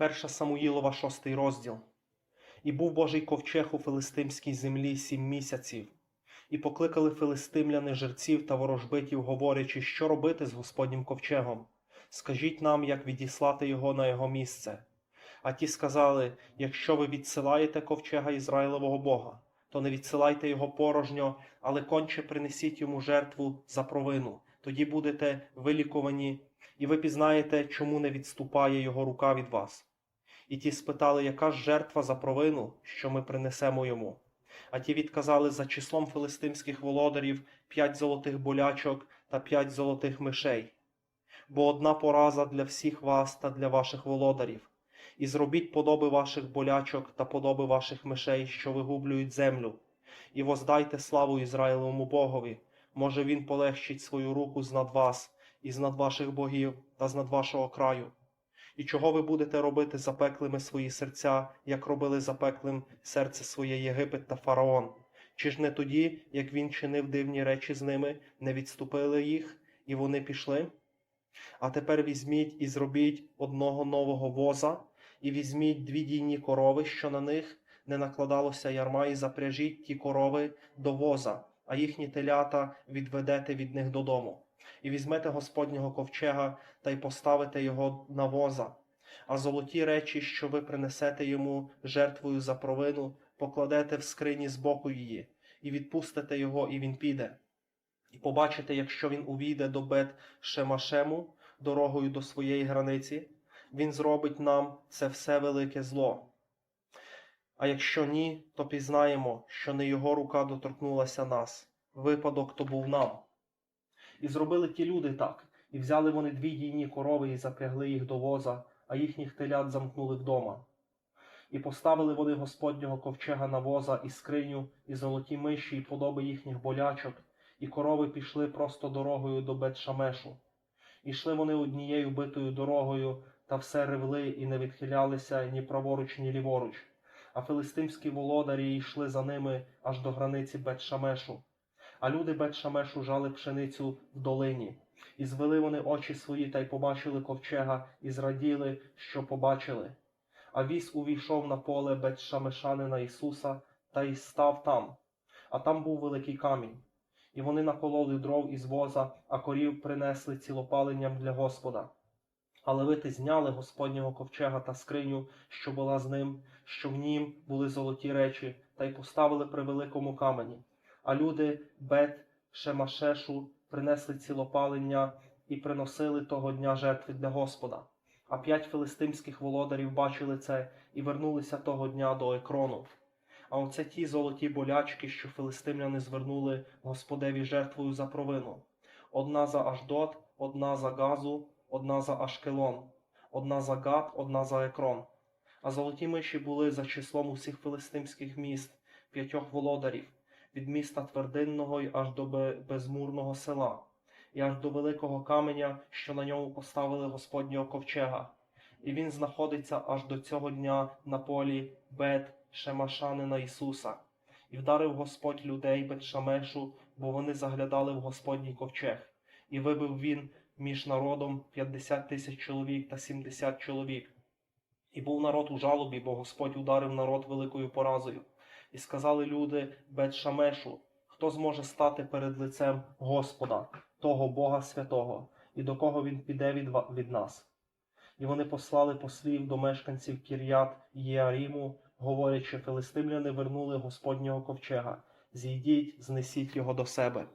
Перша Самуїлова, шостий розділ. І був Божий ковчег у филистимській землі сім місяців. І покликали филистимляни жерців та ворожбитів, говорячи, що робити з Господнім ковчегом. Скажіть нам, як відіслати його на його місце. А ті сказали: якщо ви відсилаєте ковчега Ізраїлевого Бога, то не відсилайте його порожньо, але конче принесіть йому жертву за провину. Тоді будете вилікувані, і ви пізнаєте, чому не відступає його рука від вас. І ті спитали, яка ж жертва за провину, що ми принесемо йому. А ті відказали за числом филистимських володарів п'ять золотих болячок та п'ять золотих мишей. Бо одна пораза для всіх вас та для ваших володарів. І зробіть подоби ваших болячок та подоби ваших мишей, що вигублюють землю, і воздайте славу Ізраїловому Богові. Може він полегчить свою руку з над вас, і з над ваших богів та з над вашого краю. І чого ви будете робити запеклими свої серця, як робили запеклим серце своє Єгипет та фараон? Чи ж не тоді, як він чинив дивні речі з ними, не відступили їх, і вони пішли? А тепер візьміть і зробіть одного нового воза, і візьміть дві дійні корови, що на них не накладалося ярма, і запряжіть ті корови до воза, а їхні телята відведете від них додому. І візьмете Господнього ковчега та й поставите його на воза, а золоті речі, що ви принесете йому жертвою за провину, покладете в скрині з боку її, і відпустите його, і він піде. І побачите, якщо він увійде до бет Шемашему дорогою до своєї границі, він зробить нам це все велике зло. А якщо ні, то пізнаємо, що не його рука доторкнулася нас. Випадок то був нам. І зробили ті люди так, і взяли вони дві дійні корови і запрягли їх до воза, а їхніх телят замкнули вдома. І поставили вони Господнього ковчега на воза і скриню, і золоті миші, і подоби їхніх болячок, і корови пішли просто дорогою до Бет-Шамешу. І йшли вони однією битою дорогою, та все ревли і не відхилялися ні праворуч, ні ліворуч. А филистимські володарі йшли за ними аж до границі Бет-Шамешу. А люди Бет-Шамешу жали пшеницю в долині. І звели вони очі свої та й побачили ковчега, і зраділи, що побачили. А віз увійшов на поле Бет-Шамешанина Ісуса та й став там. А там був великий камінь. І вони накололи дров із воза, а корів принесли цілопаленням для Господа. А левити зняли Господнього ковчега та скриню, що була з ним, що в нім були золоті речі, та й поставили при великому камені. А люди Бет Шемашешу принесли цілопалення і приносили того дня жертви для Господа. А п'ять филистимських володарів бачили це і вернулися того дня до екрону. А оце ті золоті болячки, що филистимляни звернули Господеві жертвою за провину. Одна за Аждот, одна за Газу, одна за Ашкелон, одна за Гат, одна за Екрон. А золоті миші були за числом усіх филистимських міст, п'ятьох володарів, від міста Твердинного й аж до безмурного села, і аж до великого каменя, що на ньому поставили Господнього ковчега. І він знаходиться аж до цього дня на полі Бет Шемашанина Ісуса. І вдарив Господь людей Бет-Шамешу, бо вони заглядали в Господній ковчег. І вибив він між народом 50 тисяч чоловік та 70 чоловік. І був народ у жалобі, бо Господь ударив народ великою поразою. І сказали люди Бет-Шамешу, хто зможе стати перед лицем Господа, того Бога святого, і до кого він піде від, від нас. І вони послали послів до мешканців Кір'ят Єаріму, говорячи, филистимляни вернули Господнього ковчега. Зійдіть, знесіть його до себе.